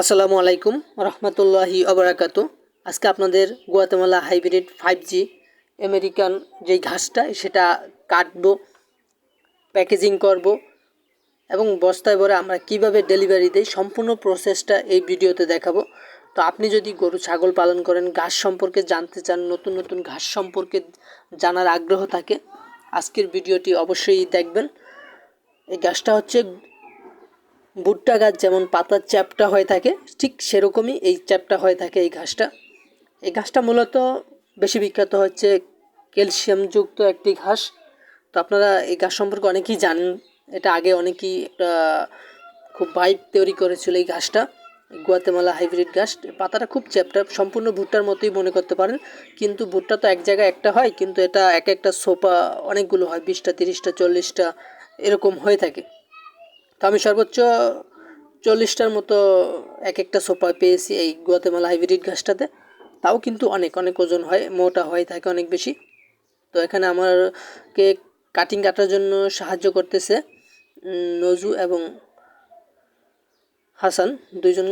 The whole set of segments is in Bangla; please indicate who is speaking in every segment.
Speaker 1: আসসালামু আলাইকুম রহমতুল্লাহি আবরাকাতু আজকে আপনাদের Guatemala hybrid five G American যেই ঘাসটা, সেটা কাটবো, প্যাকেজিং করব এবং বস্তায় ভরে আমরা কীভাবে ডেলিভারি দেই সম্পূর্ণ প্রসেসটা এই ভিডিওতে দেখাবো। তো আপনি যদি গরু, ছাগল পালন করেন, ঘাস সম্পর্কে জানতে চান, নতুন নতুন ঘাস সম্পর্কে জানার আগ্রহ থাকে, আজকের ভিডিওটি অবশ্যই দেখবেন। এই ঘাসটা হচ্ছে ভুট্টা গাছ যেমন পাতার চ্যাপটা হয়ে থাকে, ঠিক সেরকমই এই চ্যাপটা হয়ে থাকে এই ঘাসটা। এই ঘাসটা মূলত বেশি বিখ্যাত হচ্ছে ক্যালসিয়ামযুক্ত একটি ঘাস। তো আপনারা এই ঘাস সম্পর্কে অনেকেই জানেন, এটা আগে অনেকেই একটা খুব ভাইব তৈরি করেছিল এই ঘাসটা, গুয়াতেমালা হাইব্রিড ঘাস। পাতাটা খুব চ্যাপটা, সম্পূর্ণ ভুট্টার মতোই মনে করতে পারেন। কিন্তু ভুট্টা তো এক জায়গায় একটা হয়, কিন্তু এটা এক একটা সোপা অনেকগুলো হয়, বিশটা, তিরিশটা, চল্লিশটা, এরকম হয়ে থাকে। তো আমি সর্বোচ্চ চল্লিশটার মতো এক একটা সোফা পেয়েছি এই গুয়াতেমালা হাইব্রিড ঘাসটাতে তাও কিন্তু অনেক অনেক ওজন হয়, মোটা হয়, থাকে অনেক বেশি। তো এখানে আমারকে কাটিং কাটার জন্য সাহায্য করতেছে নজু এবং হাসান। দুইজন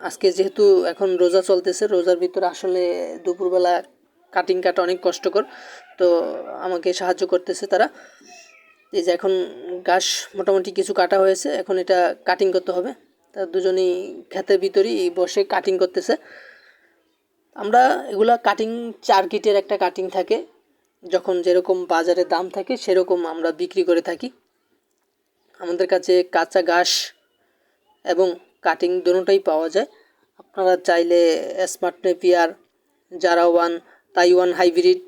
Speaker 1: আজকে যেহেতু এখন রোজা চলতেছে, রোজার ভিতরে আসলে দুপুরবেলা কাটিং কাটা অনেক কষ্টকর। তো আমাকে সাহায্য করতেছে তারা। এই যে এখন ঘাস মোটামুটি কিছু কাটা হয়েছে, এখন এটা কাটিং করতে হবে। তা দুজনেই ক্ষেতের ভিতরেই বসে কাটিং করতেছে। আমরা এগুলা কাটিং চার কিটের একটা কাটিং থাকে, যখন যেরকম বাজারে দাম থাকে সেরকম আমরা বিক্রি করে থাকি। আমাদের কাছে কাঁচা ঘাস এবং কাটিং দুটোটাই পাওয়া যায়। আপনারা চাইলে স্মার্ট নেপিয়ার জারাওয়ান তাইওয়ান হাইব্রিড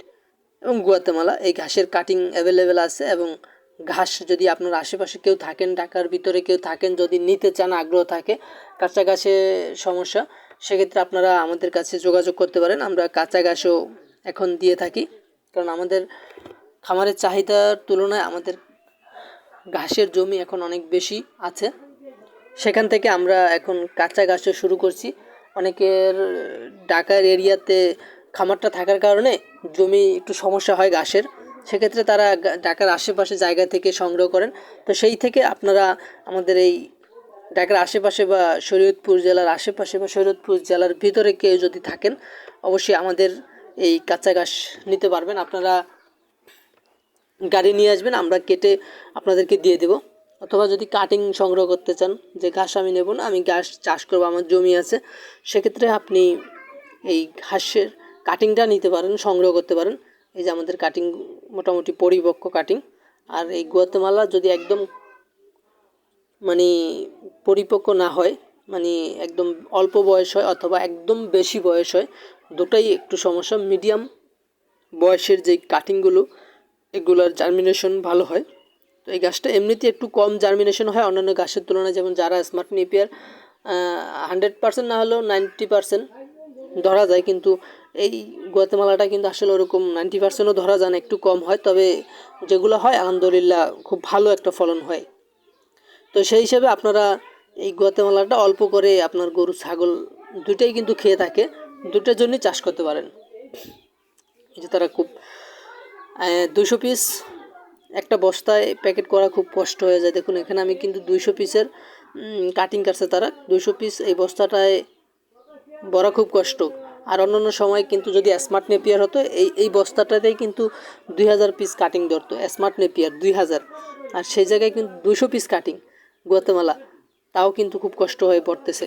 Speaker 1: এবং গুয়াতেমালা এই ঘাসের কাটিং অ্যাভেলেবেল আছে এবং ঘাস যদি আপনার আশেপাশে কেউ থাকেন, ঢাকার ভিতরে কেউ থাকেন, যদি নিতে চান, আগ্রহ থাকে, কাঁচা ঘাসে সমস্যা, সেক্ষেত্রে আপনারা আমাদের কাছে যোগাযোগ করতে পারেন। আমরা কাঁচা ঘাসও এখন দিয়ে থাকি। কারণ আমাদের খামারের চাহিদার তুলনায় আমাদের ঘাসের জমি এখন অনেক বেশি আছে। সেখান থেকে আমরা এখন কাঁচা ঘাসও শুরু করছি। অনেকের ঢাকার এরিয়াতে খামারটা থাকার কারণে জমি একটু সমস্যা হয় ঘাসের। সেক্ষেত্রে তারা ঢাকার আশেপাশে জায়গা থেকে সংগ্রহ করেন। তো সেই থেকে আপনারা আমাদের এই ঢাকার আশেপাশে বা শরীয়তপুর জেলার আশেপাশে বা শরীয়তপুর জেলার ভিতরে কেউ যদি থাকেন, অবশ্যই আমাদের এই কাঁচা ঘাস নিতে পারবেন। আপনারা গাড়ি নিয়ে আসবেন, আমরা কেটে আপনাদেরকে দিয়ে দেব। অথবা যদি কাটিং সংগ্রহ করতে চান, যে ঘাস আমি নেব না, আমি ঘাস চাষ করব, আমার জমি আছে, সেক্ষেত্রে আপনি এই ঘাসের কাটিংটা নিতে পারেন, সংগ্রহ করতে পারেন। এই যে আমাদের কাটিং মোটামুটি পরিপক্ক কাটিং আর এই গুয়াতেমালা যদি একদম মানে পরিপক্ক না হয় মানে একদম অল্প বয়স হয় অথবা একদম বেশি বয়স হয়, দুটাই একটু সমস্যা। মিডিয়াম বয়সের যে কাটিংগুলো এগুলোর জার্মিনেশন ভালো হয়। তো এই গাছটা এমনিতে একটু কম জার্মিনেশন হয় অন্যান্য গাছের তুলনায়, যেমন যারা স্মার্ট নেপিয়ার হান্ড্রেড পার্সেন্ট না হলেও নাইনটি পার্সেন্ট ধরা যায়, কিন্তু এই গুয়াতেমালাটা কিন্তু আসলে ওরকম নাইনটি পার্সেন্টও ধরা যান একটু কম হয়। তবে যেগুলো হয়, আলহামদুলিল্লাহ খুব ভালো একটা ফলন হয়। তো সেই হিসাবে আপনারা এই গুয়াতেমালাটা অল্প করে আপনার গরু, ছাগল দুটাই কিন্তু খেয়ে থাকে। দুটার জন্যই চাষ করতে পারেন। যে তারা খুব দুশো পিস একটা বস্তায় প্যাকেট করা খুব কষ্ট হয়ে যায়। দেখুন, এখানে আমি কিন্তু দুইশো পিসের কাটিং কাটছে তারা। দুইশো পিস এই বস্তাটায় বড় খুব কষ্ট। আর অন্য অন্য সময় কিন্তু যদি স্মার্ট নেপিয়ার হতো, এই এই বস্তাটাতেই কিন্তু দুই হাজার পিস কাটিং ধরতো স্মার্ট নেপিয়ার দুই হাজার। আর সেই জায়গায় কিন্তু দুশো পিস কাটিং গুয়াতেমালা তাও কিন্তু খুব কষ্ট হয়ে পড়তেছে।